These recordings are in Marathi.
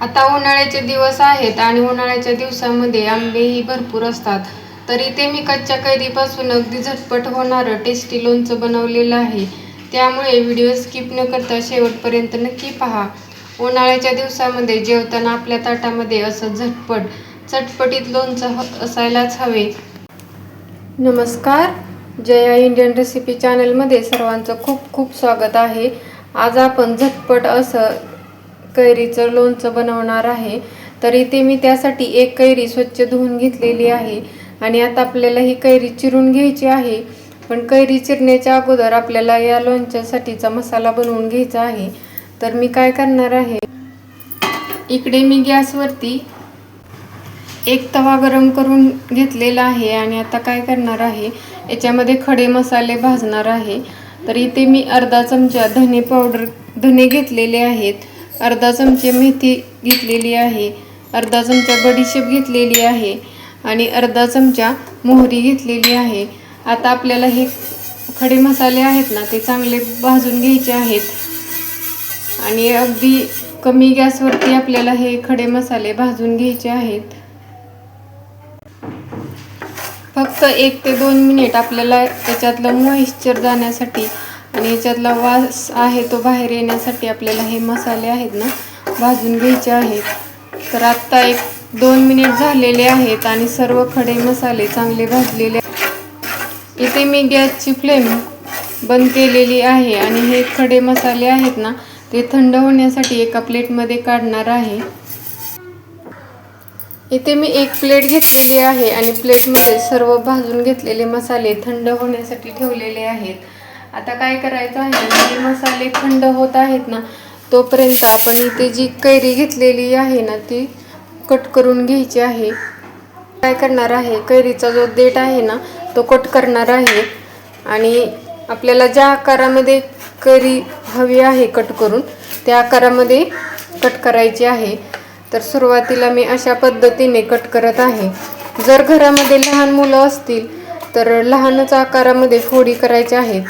आता उन्हाळ्याचे दिवस आहेत आणि उन्हाळ्याच्या दिवसामध्ये आंबेही भरपूर असतात. तरी ते मी कच्च्या कैरीपासून अगदी झटपट होणारं टेस्टी लोणचं बनवलेलं आहे. त्यामुळे व्हिडिओ स्किप न करता शेवटपर्यंत नक्की पहा. उन्हाळ्याच्या दिवसामध्ये जेवताना आपल्या ताटामध्ये असं झटपट चटपटीत लोणचं असायलाच हवे. नमस्कार. जया इंडियन रेसिपी चॅनलमध्ये सर्वांचं खूप खूप स्वागत आहे. आज आपण झटपट असं कैरीचं लोणचं बनवणार आहे. तर इथे मी त्यासाठी एक कैरी स्वच्छ धुवून घेतलेली आहे. आणि आता आपल्याला ही कैरी चिरून घ्यायची आहे. पण कैरी चिरण्याच्या अगोदर आपल्याला या लोणच्यासाठीचा मसाला बनवून घ्यायचा आहे. तर मी काय करणार आहे? इकडे मी गॅसवरती एक तवा गरम करून घेतलेला आहे. आणि आता काय करणार आहे? याच्यामध्ये खडे मसाले भाजणार आहे. तर इथे मी अर्धा चमचा धने पावडर धने घेतलेले आहेत. अर्धा चमचे मेथी घेतलेली आहे अर्धा चमचा बडीशेप घेतलेली आहे आणि अर्धा चमचा मोहरी घेतलेली आहे. आता आपल्याला हे खडे मसाले आहेत ना ते चांगले भाजून घ्यायचे आहेत. आणि अगदी कमी गॅसवरती आपल्याला हे खडे मसाले भाजून घ्यायचे आहेत. फक्त एक ते दोन मिनिट आपल्याला त्याच्यातलं मॉइश्चर जाण्यासाठी आणि याच्यातला वास आहे तो बाहेर येण्यासाठी आपल्याला हे मसाले आहेत ना भाजून घ्यायचे आहेत. तर आत्ता एक दोन मिनिट झालेले आहेत आणि सर्व खडे मसाले चांगले भाजलेले आहेत. इथे मी गॅसची फ्लेम बंद केलेली आहे आणि हे खडे मसाले आहेत ना ते थंड होण्यासाठी एका प्लेटमध्ये काढणार आहे. इथे मी एक प्लेट घेतलेली आहे आणि प्लेटमध्ये सर्व भाजून घेतलेले मसाले थंड होण्यासाठी ठेवलेले आहेत. आता काय करायचं आहे? हे मसाले थंड होत आहेत ना तोपर्यंत आपण इथे जी कैरी घेतलेली आहे ना ती कट करून घ्यायची आहे. काय करणार आहे? कैरीचा जो देठ आहे ना तो कट करणार आहे. आणि आपल्याला ज्या आकारामध्ये कैरी हवी आहे कट करून त्या आकारामध्ये कट करायची आहे. तर सुरुवातीला मी अशा पद्धतीने कट करत आहे. जर घरामध्ये लहान मुलं असतील तर लहानच आकारामध्ये फोडी करायच्या आहेत.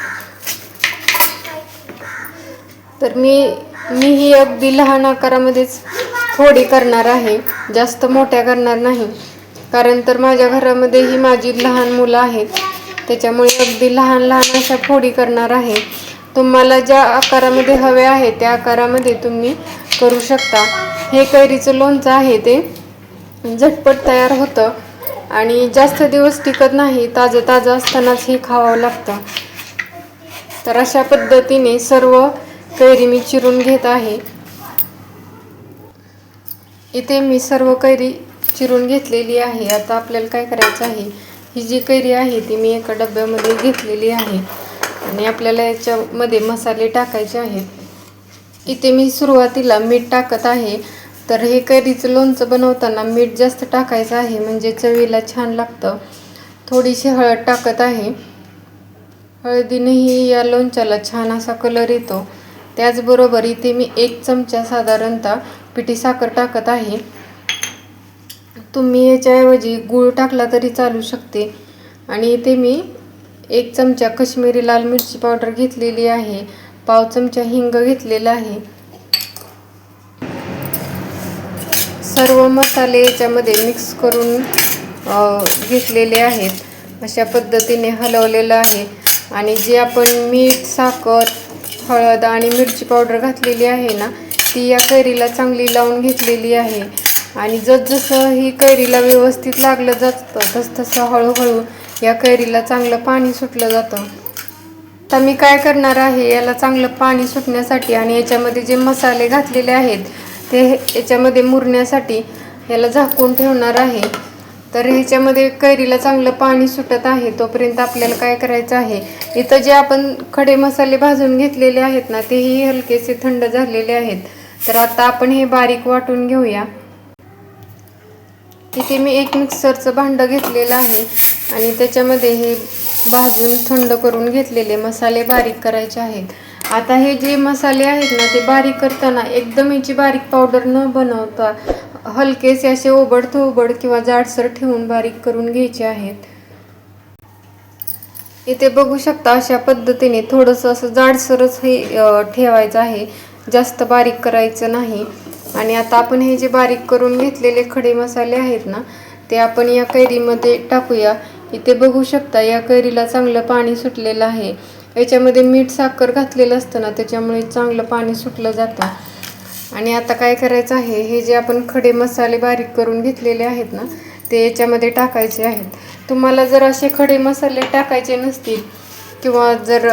तर मी मी ही अगदी लहान आकारामध्येच फोडी करणार आहे. जास्त मोठ्या करणार नाही. कारण तर माझ्या घरामध्ये ही माझी लहान मुलं आहेत. त्याच्यामुळे अगदी लहान लहान अशा फोडी करणार आहे. तुम्हाला ज्या आकारामध्ये हवे आहे त्या आकारामध्ये तुम्ही करू शकता. हे कैरीचं लोणचं आहे ते. झटपट तयार होतं. आणि जास्त दिवस टिकत नाही ताजं ताजं असतानाच हे खावं लागतं. तर अशा पद्धतीने सर्व कैरी मी चिरून घेत आहे. इथे मी सर्व कैरी चिरून घेतलेली आहे. आता आपल्याला काय करायचं आहे? ही जी कैरी आहे ती मी एका डब्यामध्ये घेतलेली आहे. आणि आपल्याला याच्यामध्ये मसाले टाकायचे आहेत. इथे मी सुरुवातीला मीठ टाकत आहे. तर हे कैरीचं लोणचं बनवताना मीठ जास्त टाकायचं आहे. म्हणजे चवीला छान लागतं. थोडीशी हळद टाकत आहे. हळदीनेही या लोणच्याला छान असा कलर येतो. त्याचबरोबर इथे मी एक चमचा साधारणतः पिठी साखर टाकत आहे. तुम्ही याच्याऐवजी गूळ टाकला तरी चालू शकते. आणि इथे मी एक चमचा कश्मीरी लाल मिरची पावडर घेतलेली आहे. पाव चमचा हिंग घेतलेला आहे. सर्व मसाले याच्यामध्ये मिक्स करून घेतलेले आहेत. अशा पद्धतीने हलवलेलं आहे. आणि जे आपण मीठ साखर हळद आणि मिरची पावडर घातलेली आहे ना ती या कैरीला चांगली लावून घेतलेली आहे. आणि जसजसं ही कैरीला व्यवस्थित लागलं जातं तसतसं हळूहळू या कैरीला चांगलं पाणी सुटलं जातं. आता मी काय करणार आहे याला चांगलं पाणी सुटण्यासाठी आणि याच्यामध्ये जे मसाले घातलेले आहेत ते याच्यामध्ये मुरण्यासाठी याला झाकून ठेवणार आहे. तर ह्याच्यामध्ये कैरीला चांगलं पाणी सुटत आहे. तोपर्यंत आपल्याला काय करायचं आहे? इथं जे आपण खडे मसाले भाजून घेतलेले आहेत ना तेही हलकेसे थंड झालेले आहेत. तर आता आपण हे बारीक वाटून घेऊया. इथे मी एक मिक्सरचं भांडं घेतलेलं आहे आणि त्याच्यामध्ये हे भाजून थंड करून घेतलेले मसाले बारीक करायचे आहेत. आता हे जे मसाले आहेत ना ते बारीक करताना एकदम याची बारीक पावडर न बनवता हलकेसे असे ओबड थोबड किंवा जाडसर ठेवून बारीक करून घ्यायचे आहेत. इथे बघू शकता अशा पद्धतीने थोडंसं असं जाडसरच हे ठेवायचं आहे. जास्त बारीक करायचं नाही. आणि आता आपण हे जे बारीक करून घेतलेले खडे मसाले आहेत ना ते आपण या कैरीमध्ये टाकूया. इथे बघू शकता या कैरीला चांगलं पाणी सुटलेलं आहे. याच्यामध्ये मीठ साखर घातलेलं असतं ना त्याच्यामुळे चांगलं पाणी सुटलं जातं. आणि आता काय करायचं आहे? हे जे आपण खडे मसाले बारीक करून घेतलेले आहेत ना ते याच्यामध्ये टाकायचे आहेत. तुम्हाला जर असे खडे मसाले टाकायचे नसतील किंवा जर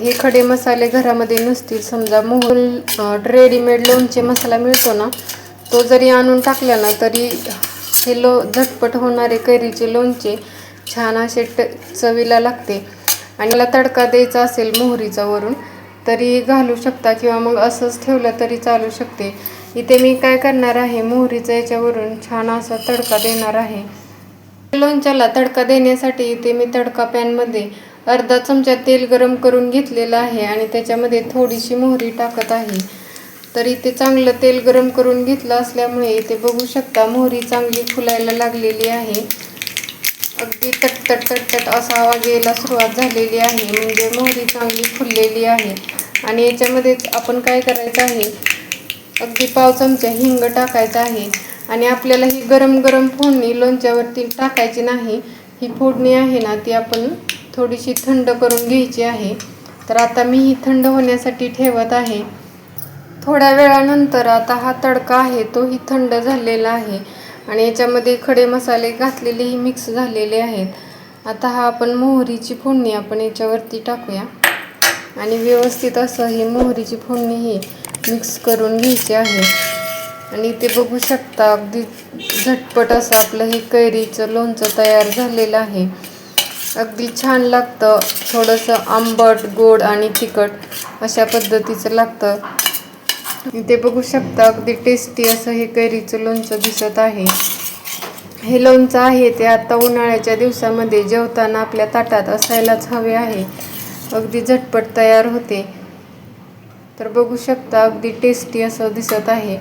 हे खडे मसाले घरामध्ये नसतील समजा मोहल रेडीमेड लोणचे मसाला मिळतो ना तो जरी आणून टाकला ना तरी हे लो झटपट होणारे कैरीचे लोणचे छान असे ट चवीला लागते. आणि मला तडका द्यायचा असेल मोहरीचा वरून तरी घालू शकता किंवा मग असंच ठेवलं तरी चालू शकते. इथे मी काय करणार आहे? मोहरीचं याच्यावरून छान असा तडका देणार आहे. लोणच्याला तडका देण्यासाठी इथे मी तडका पॅनमध्ये अर्धा चमचा तेल गरम करून घेतलेलं आहे आणि त्याच्यामध्ये थोडीशी मोहरी टाकत आहे. तर इथे चांगलं तेल गरम करून घेतलं असल्यामुळे इथे बघू शकता मोहरी चांगली फुलायला लागलेली आहे. अगदी तटतट तटतट असा आवाज यायला सुरुवात झालेली आहे. म्हणजे मोहरी चांगली फुललेली आहे. आणि याच्यामध्येच आपण काय करायचं आहे? अगदी पाव चमचा हिंग टाकायचा आहे. आणि आपल्याला ही गरम गरम फोडणी लोणच्यावरती टाकायची नाही. ही फोडणी आहे ना ती आपण थोडीशी थंड करून घ्यायची आहे. तर आता मी ही थंड होण्यासाठी ठेवत आहे. थोड्या वेळानंतर आता हा तडका आहे तोही थंड झालेला आहे. आणि याच्यामध्ये खडे मसाले घातलेलेही मिक्स झालेले आहेत. आता हा आपण मोहरीची फोडणी आपण याच्यावरती टाकूया. आणि व्यवस्थित असं ही मोहरीची फोडणी ही मिक्स करून घ्यायची आहे. आणि ते बघू शकता अगदी झटपट असं आपलं हे कैरीचं लोणचं तयार झालेलं आहे. अगदी छान लागतं. थोडंसं आंबट गोड आणि तिखट अशा पद्धतीचं लागतं. इथे बघू शकता अगदी टेस्टी असं हे कैरीचं लोणचं दिसत आहे. हे लोणचं आहे ते आता उन्हाळ्याच्या दिवसामध्ये जेवताना आपल्या ताटात असायलाच हवे आहे. अगदी झटपट तयार होते. तर बघू शकता अगदी टेस्टी असं दिसत आहे.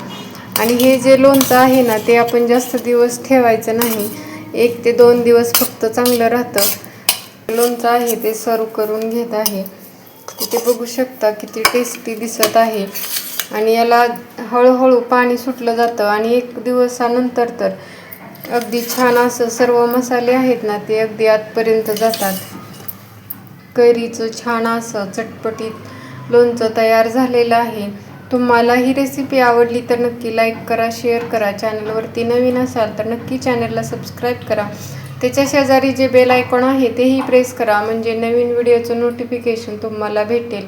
आणि हे जे लोणचं आहे ना ते आपण जास्त दिवस ठेवायचं नाही. एक ते दोन दिवस फक्त चांगलं राहतं. लोणचं आहे ते सर्व करून घेत आहे. इथे बघू शकता किती टेस्टी दिसत आहे. आणि याला हळूहळू पाणी सुटलं जातं आणि एक दिवसानंतर तर अगदी छान असं सर्व मसाले आहेत ना ते अगदी आतपर्यंत जातात. कैरीचं छान असं चटपटीत लोणचं तयार झालेलं आहे. तुम्हाला ही रेसिपी आवडली तर नक्की लाईक करा शेअर करा. चॅनलवरती नवीन असाल तर नक्की चॅनलला सबस्क्राईब करा. त्याच्या शेजारी जे बेल आयकॉन आहे तेही प्रेस करा. म्हणजे नवीन व्हिडिओचं नोटिफिकेशन तुम्हाला भेटेल.